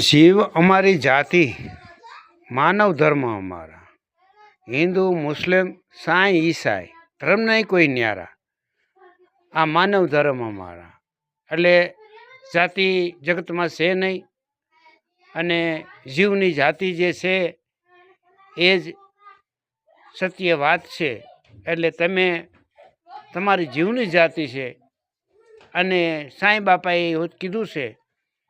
જીવ અમારી જાતિ, માનવ ધર્મ અમારા. હિન્દુ, મુસ્લિમ, સાંઈ, ઈસાઈ ધર્મ નહીં કોઈ ન્યારા. આ માનવ ધર્મ અમારા. એટલે જાતિ જગતમાં છે નહીં અને જીવની જાતિ જે છે એ જ સત્ય વાત છે. એટલે તમે તમારી જીવની જાતિ છે અને સાંઈ બાપાએ કીધું છે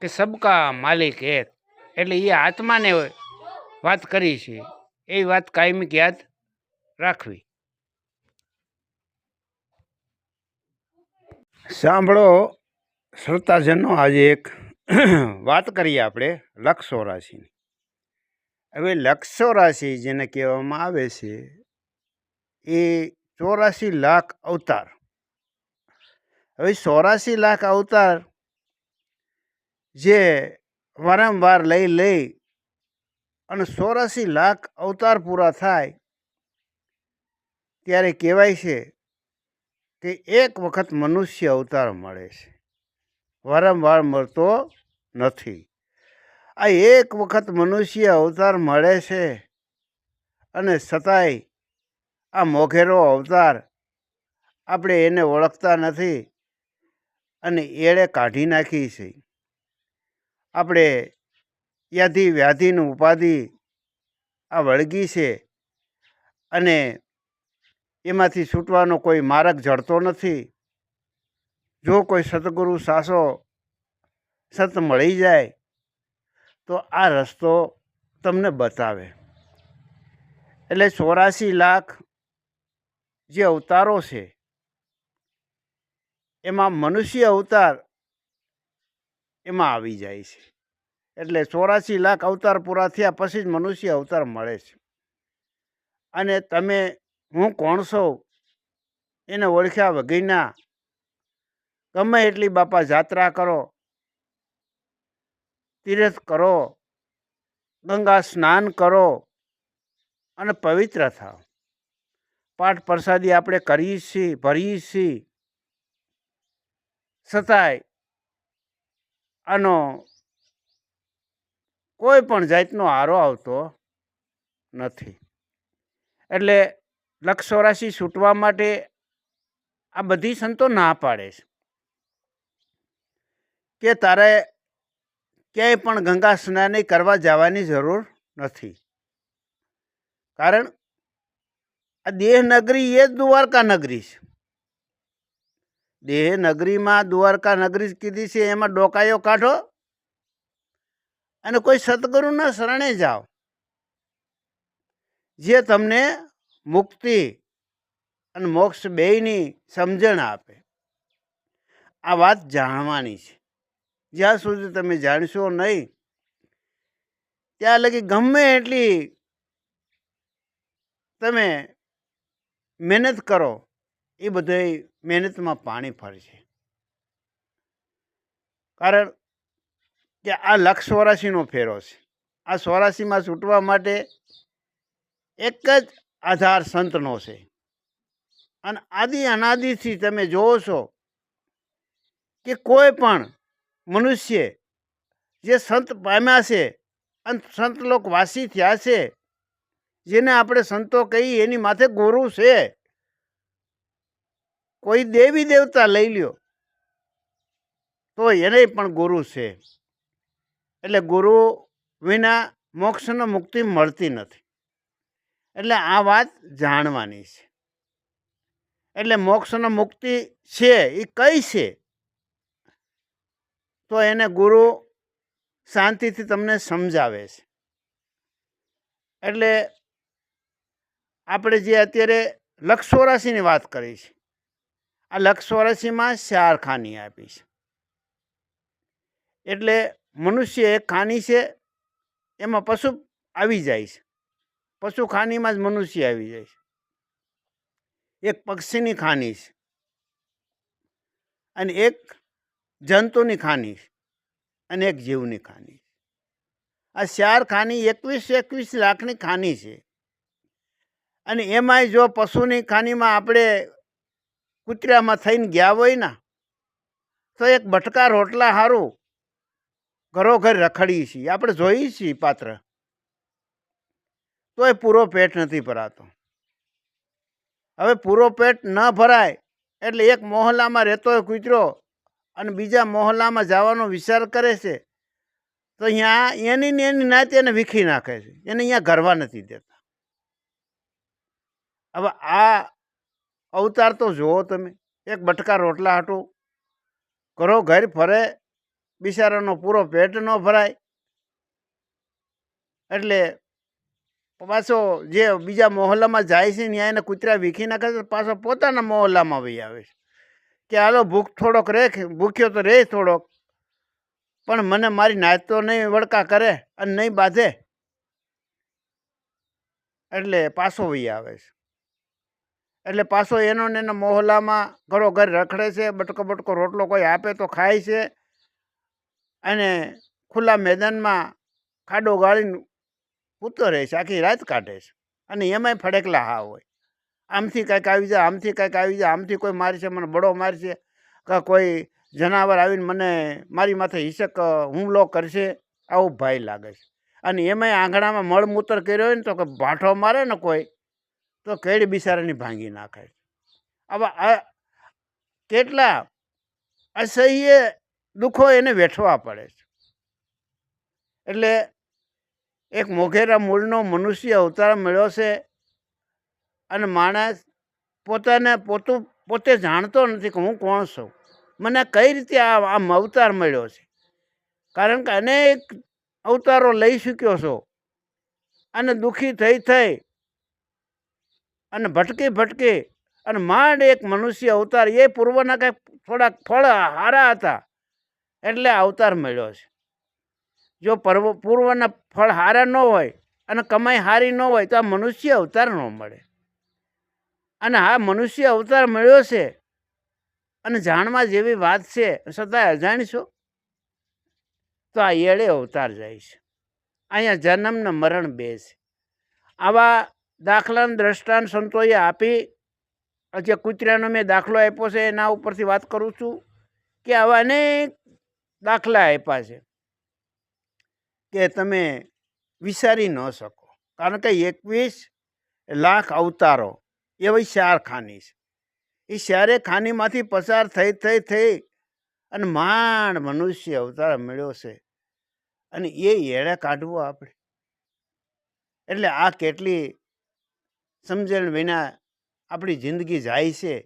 કે સબકા માલિક એક એટલે એ આત્માને વાત કરી છે. એ વાત કાયમિક યાદ રાખવી. સાંભળો, શ્રોતાજનો આજે એક વાત કરીએ આપણે લક્ષો રાશિની. હવે લક્ષો રાશિ જેને કહેવામાં આવે છે, એ ચોરાશી લાખ અવતાર. હવે ચોરાશી લાખ અવતાર જે વારંવાર લઈ લઈ અને ચોરાસી લાખ અવતાર પૂરા થાય, ત્યારે કહેવાય છે કે એક વખત મનુષ્ય અવતાર મળે છે. વારંવાર મળતો નથી. આ એક વખત મનુષ્ય અવતાર મળે છે અને છતાંય આ મોઘેરો અવતાર આપણે એને ઓળખતા નથી અને એળે કાઢી નાખી છે. આપણે યાદી વ્યાધિનું ઉપાધિ આ વળગી છે અને એમાંથી છૂટવાનો કોઈ માર્ગ જડતો નથી. જો કોઈ સદગુરુ સાસો સત મળી જાય, તો આ રસ્તો તમને બતાવે. એટલે ચોરાસી લાખ જે અવતારો છે, એમાં મનુષ્ય અવતાર એમાં આવી જાય છે. એટલે ચોરાસી લાખ અવતાર પૂરા થયા પછી જ મનુષ્ય અવતાર મળે છે. અને તમે હું કોણ છો? એને ઓળખ્યા વગરના. ગમે એટલી બાપા જાત્રા કરો, તીર્થ કરો, ગંગા સ્નાન કરો અને પવિત્ર થાવ પાઠ પ્રસાદી આપણે કરીએ છીએ, ભરીએ છીએ. છતાંય આનો કોઈ પણ જાતનો હારો આવતો નથી. એટલે લક્ષ રાશિ છૂટવા માટે આ બધી સંતો ના પાડે છે. કે તારે ક્યાંય પણ ગંગા સ્નાન કરવા જવાની જરૂર નથી. કારણ આ દેહ નગરી એ જ દ્વારકા નગરી છે. દેહ નગરીમાં, દ્વારકા નગરી કીધી છે, એમાં ડોકાયો કાઢો. અને કોઈ સદગુરુના શરણે જાઓ, જે તમને મુક્તિ અને મોક્ષ બેયની સમજણ આપે. આ વાત જાણવાની છે. જ્યાં સુધી તમે જાણશો નહીં, ત્યાં લગી ગમે એટલી તમે મહેનત કરો એ બધી મહેનતમાં પાણી ફરશે કારણ કે આ લક્ષ સ્વરાશીનો ફેરો છે. આ સ્વરાશીમાં છૂટવા માટે એક જ આધાર સંતનો છે. અને આદિ અનાદિથી તમે જોવો છો કે કોઈ પણ મનુષ્ય જે સંત પામ્યા છે અને સંત લોક વાસી થયા છે, જેને આપણે સંતો કહીએ, એની માથે ગુરુ છે. કોઈ દેવી દેવતા લઈ લ્યો, તો એને પણ ગુરુ છે. એટલે ગુરુ વિના મોક્ષનો મુક્તિ મળતી નથી. એટલે આ વાત જાણવાની છે. એટલે મોક્ષનો મુક્તિ છે એ કઈ છે? તો એને ગુરુ શાંતિથી તમને સમજાવે છે. એટલે આપણે જે અત્યારે લક્ષ ચોરાશીની વાત કરી છે. આ લક્ષ ચોરાશીમાં ચાર ખાની આપી છે. એટલે મનુષ્ય એક ખાની છે, એમાં પશુ આવી જાય છે. પશુ ખાનીમાં જ મનુષ્ય આવી જાય છે. એક પક્ષીની ખાની છે. અને એક જંતુની ખાની અને એક જીવની ખાની છે. આ ચાર ખાની એકવીસ એકવીસ લાખની ખાની છે. અને એમાંય જો પશુની ખાનીમાં આપણે કૂતરામાં થઈને ગયા હોય ને તો એક બટકા રોટલા સારું ઘરો ઘર રખડીએ છીએ. આપણે જોઈએ છીએ પાત્ર. તો એ પૂરો પેટ નથી ભરાતો. હવે પૂરો પેટ ન ભરાય એટલે એક મોહલ્લામાં રહેતો હોય કૂતરો અને બીજા મોહલ્લામાં જવાનો વિચાર કરે છે, તો અહીંયા એની ને એની નાતે એને વીખી નાખે છે. એને અહીંયા ગરવા નથી દેતા. હવે આ અવતાર તો જુઓ તમે. એક બટકા રોટલા હાટું. ઘરો ઘર ફરે, બિચારાનો પૂરો પેટ ન ભરાય. એટલે પાછો જે બીજા મોહલ્લામાં જાય છે ત્યાં એને કૂતરા વીખી નાખે છે, પાછો પોતાના મોહલ્લામાં વહી આવે છે. કે હાલો ભૂખ થોડોક રે ભૂખ્યો તો રહે થોડોક. પણ મને મારી નાચ તો નહીં વડકા કરે અને નહીં બાંધે. એટલે પાછો વહી આવે છે. એટલે પાછો એનો ને એના મોહલ્લામાં ઘરો ઘર રખડે છે, બટકો બટકો રોટલો કોઈ આપે તો ખાય છે. અને ખુલ્લા મેદાનમાં ખાડો ગાળીને પૂતો રહે છે, આખી રાત કાઢે છે. અને એમાંય ફડેકલા હા હોય. આમથી કાંઈક આવી જાય, આમથી કાંઈક આવી જાય, આમથી કોઈ મારશે મને બળો મારશે કે કોઈ જનાવર આવીને મને મારી માથે હિસક હુમલો કરશે, આવું ભય લાગે છે. અને એમાંય આંગણામાં મળમૂત્ર કર્યો હોય ને તો કે ભાઠો મારે ને કોઈ તો કેડી બિચારાની ભાંગી નાખે હવે આ કેટલા અસહ્ય દુઃખો એને વેઠવા પડે છે. એટલે એક મોઘેરા મૂળનો મનુષ્ય અવતાર મળ્યો છે અને માણસ પોતાને પોતું, પોતે જાણતો નથી કે હું કોણ છું. મને કઈ રીતે આ આમ અવતાર મળ્યો છે? કારણ કે અનેક અવતારો લઈ ચૂક્યો છો અને દુઃખી થઈ થઈ અને ભટકી ભટકી અને માંડ એક મનુષ્ય અવતાર, એ પૂર્વના કંઈક થોડાક ફળ, હારા હતા. એટલે અવતાર મળ્યો છે. જો પર્વ, પૂર્વના ફળ હારા ન હોય અને કમાઈ હારી ન હોય તો આ મનુષ્ય અવતાર ન મળે. અને આ મનુષ્ય અવતાર મળ્યો છે અને જાણવા જેવી વાત છે છતાં અજાણશો તો આ એળે અવતાર જાય છે. અહીંયા જન્મ ને મરણ બે છે. આવા દાખલાનું દ્રષ્ટાંત સંતોએ આપી. જે કૂતરાનો મેં દાખલો આપ્યો છે, એના ઉપરથી વાત કરું છું કે આવા અનેક દાખલા આપ્યા છે કે તમે વિચારી ન શકો. કારણ કે એકવીસ લાખ અવતારો એવી શાર ખાની છે. એ શારે ખાનીમાંથી પસાર થઈ થઈ થઈ અને માંડ મનુષ્ય અવતાર મળ્યો છે અને એ એળે કાઢવો આપણે. એટલે આ કેટલી સમજણ વિના આપણી જિંદગી જાય છે.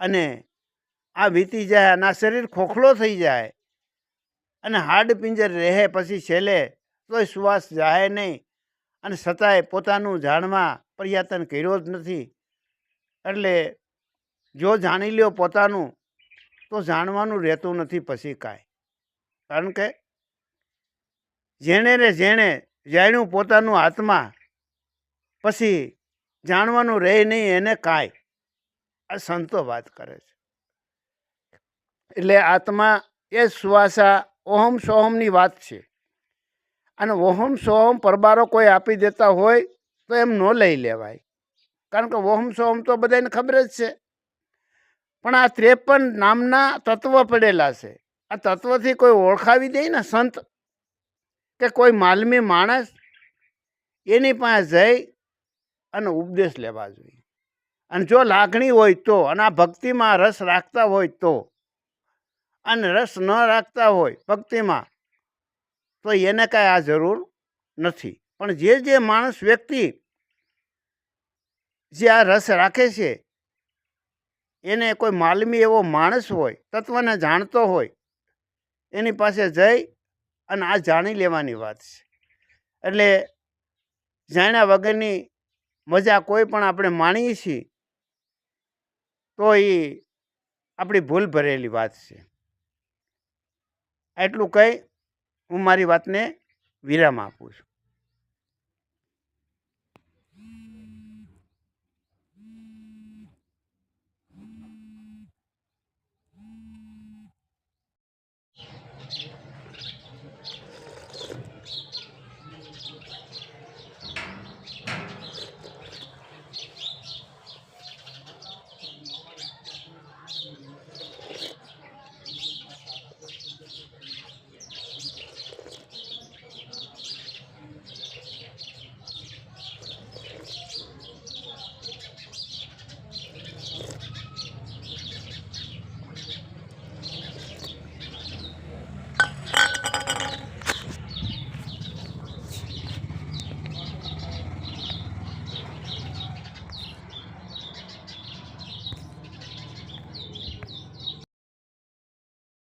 અને આ વીતી જાય, અને આ શરીર ખોખલો થઈ જાય, અને હાડ પિંજર રહે પછી છેલ્લે તોય શ્વાસ જાય નહીં. અને છતાંય પોતાનું જાણવા પ્રયત્ન કર્યો જ નથી. એટલે જો જાણી લ્યો પોતાનું, તો જાણવાનું રહેતું નથી પછી કાંઈ. કારણ કે જેણે રે જેણે જાણ્યું પોતાનું આત્મા, પછી જાણવાનું રહે નહીં, એને કાંઈ. આ સંતો વાત કરે છે. એટલે આત્મા એ શ્વાસા ઓહમ સોહમની વાત છે. અને ઓહમ સોહમ પરબારો કોઈ આપી દેતા હોય તો એમ ન લઈ લેવાય. કારણ કે ઓહમ સોહમ તો બધાને ખબર જ છે. પણ આ ત્રેપન નામના તત્વ પડેલા છે. આ તત્વથી કોઈ ઓળખાવી દે ને સંત કે કોઈ માલમી માણસ એની પાસે જઈ અને ઉપદેશ લેવા જોઈએ. અને જો લાગણી હોય તો, અને આ ભક્તિમાં રસ રાખતા હોય તો, અને રસ ન રાખતા હોય ભક્તિમાં, તો એને કાંઈ આ જરૂર નથી. પણ જે જે માણસ વ્યક્તિ જે આ રસ રાખે છે, એને કોઈ માલમી એવો માણસ હોય, તત્વને જાણતો હોય, એની પાસે જઈ અને આ જાણી લેવાની વાત છે. એટલે જાણ્યા વગરની મજા કોઈ પણ આપણે માણીએ છીએ, તો એ આપણી ભૂલ ભરેલી વાત છે. એટલું કહી હું મારી વાતને વિરામ આપું છું.